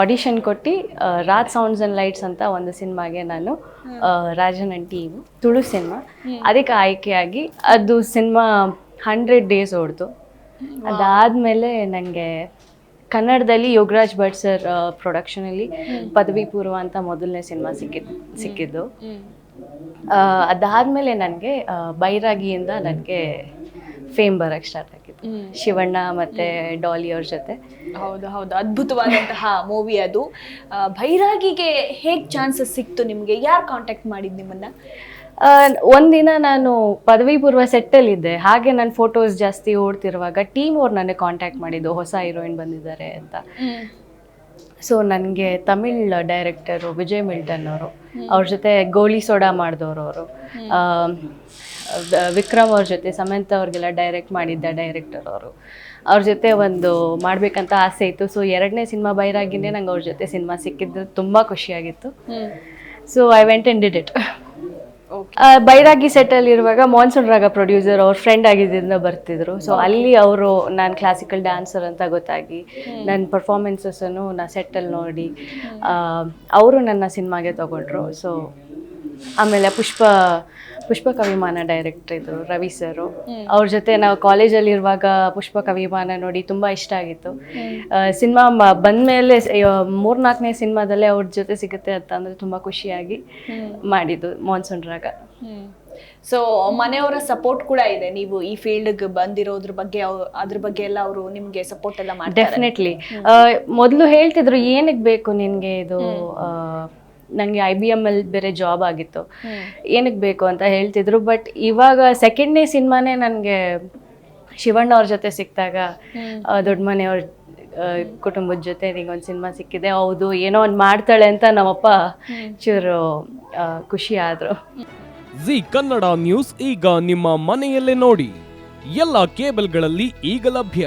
Audition ಕೊಟ್ಟು Raj sounds and lights ಅಂತ ಒಂದು ಸಿನಿಮಾಗೆ ನಾನು ರಾಜನ್ ಅಂಟಿ ತುಳು ಸಿನಿಮಾ. ಅದಕ್ಕೆ ಆಯ್ಕೆಯಾಗಿ ಅದು ಸಿನಿಮಾ ಹಂಡ್ರೆಡ್ ಡೇಸ್ ಓಡ್ತು. ಅದಾದಮೇಲೆ ನನಗೆ ಕನ್ನಡದಲ್ಲಿ ಯೋಗರಾಜ್ ಭಟ್ ಸರ್ ಪ್ರೊಡಕ್ಷನಲ್ಲಿ ಪದವಿ ಪೂರ್ವ ಅಂತ ಮೊದಲನೇ ಸಿನಿಮಾ ಸಿಕ್ಕಿದ್ದು. ಸಿಕ್ಕಿದ್ದು ಅದಾದ್ಮೇಲೆ ನನಗೆ ಬೈರಾಗಿಯಿಂದ ನನಗೆ ಫೇಮ್ ಬರಕ್ಕೆ ಸ್ಟಾರ್ಟ್ ಆಗಿತ್ತು ಶಿವಣ್ಣ ಮತ್ತೆ ಡಾಲಿ ಅವ್ರ ಜೊತೆ. ಹೌದು ಹೌದು. ಅದ್ಭುತವಾದಂತಹ ಮೂವಿ ಅದು. ಭೈರಾಗಿಗೆ ಹೇಗ್ ಚಾನ್ಸಸ್ ಸಿಕ್ತು ನಿಮ್ಗೆ? ಯಾರು ಕಾಂಟ್ಯಾಕ್ಟ್ ಮಾಡಿದ್ ನಿಮ್ಮನ್ನ? ಒಂದಿನ ನಾನು ಪದವಿ ಪೂರ್ವ ಸೆಟ್ಟಲ್ಲಿ ಇದ್ದೆ. ಹಾಗೆ ನನ್ನ ಫೋಟೋಸ್ ಜಾಸ್ತಿ ಓಡ್ತಿರುವಾಗ ಟೀಮ್ ಅವ್ರು ನನಗೆ ಕಾಂಟ್ಯಾಕ್ಟ್ ಮಾಡಿದ್ದು. ಹೊಸ ಹೀರೋಯಿನ್ ಬಂದಿದ್ದಾರೆ ಅಂತ. ಸೊ ನನಗೆ ತಮಿಳ್ ಡೈರೆಕ್ಟರು ವಿಜಯ್ ಮಿಲ್ಟನ್ ಅವರು. ಅವ್ರ ಜೊತೆ ಗೋಲಿ ಸೋಡಾ ಮಾಡಿದವರು ಅವರು. ವಿಕ್ರಮ್ ಅವ್ರ ಜೊತೆ ಸಮಂತ ಅವ್ರಿಗೆಲ್ಲ ಡೈರೆಕ್ಟ್ ಮಾಡಿದ್ದ ಡೈರೆಕ್ಟರ್ ಅವರು. ಅವ್ರ ಜೊತೆ ಒಂದು ಮಾಡಬೇಕಂತ ಆಸೆ ಇತ್ತು. ಸೊ ಎರಡನೇ ಸಿನಿಮಾ ಬೈರಾಗಿನೇ ನಂಗೆ ಅವ್ರ ಜೊತೆ ಸಿನಿಮಾ ಸಿಕ್ಕಿದ್ದು ತುಂಬ ಖುಷಿಯಾಗಿತ್ತು. So I went and did it Bairagi ಸೆಟ್ಟಲ್ಲಿ ಇರುವಾಗ ಮಾನ್ಸೂನ್ ರಾಗ ಪ್ರೊಡ್ಯೂಸರ್ ಅವ್ರ ಫ್ರೆಂಡ್ ಆಗಿದ್ದರಿಂದ ಬರ್ತಿದ್ರು. ಸೊ ಅಲ್ಲಿ ಅವರು ನಾನು ಕ್ಲಾಸಿಕಲ್ ಡ್ಯಾನ್ಸರ್ ಅಂತ ಗೊತ್ತಾಗಿ ನನ್ನ ಪರ್ಫಾರ್ಮೆನ್ಸಸ್ಸನ್ನು ನಾ ಸೆಟ್ಟಲ್ಲಿ ನೋಡಿ ಅವರು ನನ್ನ ಸಿನಿಮಾಗೆ ತಗೊಂಡ್ರು. ಸೊ ಆಮೇಲೆ ಪುಷ್ಪ ಪುಷ್ಪ ಕವಿಮಾನ ಡೈರೆಕ್ಟರ್ ಇದ್ರು ರವಿ ಸರು. ಅವ್ರ ಜೊತೆ ನಾವು ಕಾಲೇಜಲ್ಲಿ ಇರುವಾಗ ಪುಷ್ಪ ಕವಿಮಾನ ನೋಡಿ ತುಂಬ ಇಷ್ಟ ಆಗಿತ್ತು. ಸಿನಿಮಾ ಬಂದಮೇಲೆ ಮೂರ್ನಾಲ್ಕನೇ ಸಿನಿಮಾದಲ್ಲೇ ಅವ್ರ ಜೊತೆ ಸಿಗುತ್ತೆ ಅಂತ ಅಂದ್ರೆ ತುಂಬಾ ಖುಷಿಯಾಗಿ ಮಾಡಿದ್ದು ಮಾನ್ಸೂನ್ ರಾಗ. ಸೊ ಮನೆಯವರ ಸಪೋರ್ಟ್ ಕೂಡ ಇದೆ. ನೀವು ಈ ಫೀಲ್ಡ್ ಬಂದಿರೋದ್ರ ಬಗ್ಗೆ ಅದ್ರ ಬಗ್ಗೆ ಎಲ್ಲ ಅವರು ನಿಮ್ಗೆ ಸಪೋರ್ಟ್ ಎಲ್ಲ ಮಾಡಿ ಡೆಫಿನೆಟ್ಲಿ ಮೊದಲು ಹೇಳ್ತಿದ್ರು ಏನಕ್ಕೆ ಬೇಕು ನಿನ್ಗೆ ಇದು? ನನಗೆ ಐ ಬಿ ಎಂ ಅಲ್ಲಿ ಬೇರೆ ಜಾಬ್ ಆಗಿತ್ತು. ಏನಕ್ಕೆ ಬೇಕು ಅಂತ ಹೇಳ್ತಿದ್ರು ಬಟ್ ಇವಾಗ ಸೆಕೆಂಡ್ನೇ ಸಿನಿಮಾನೇ ನನಗೆ ಶಿವಣ್ಣ ಅವ್ರ ಜೊತೆ ಸಿಕ್ಕಿದಾಗ ದೊಡ್ಡ ಮನೆಯವ್ರ ಕುಟುಂಬದ ಜೊತೆ ಒಂದು ಸಿನಿಮಾ ಸಿಕ್ಕಿದೆ ಹೌದು ಏನೋ ಒಂದು ಮಾಡ್ತಾಳೆ ಅಂತ ನಮ್ಮಪ್ಪ ಚೂರು ಖುಷಿ ಆದರು. ಜಿ ಕನ್ನಡ ನ್ಯೂಸ್ ಈಗ ನಿಮ್ಮ ಮನೆಯಲ್ಲೇ ನೋಡಿ ಎಲ್ಲ ಕೇಬಲ್ಗಳಲ್ಲಿ ಈಗ ಲಭ್ಯ.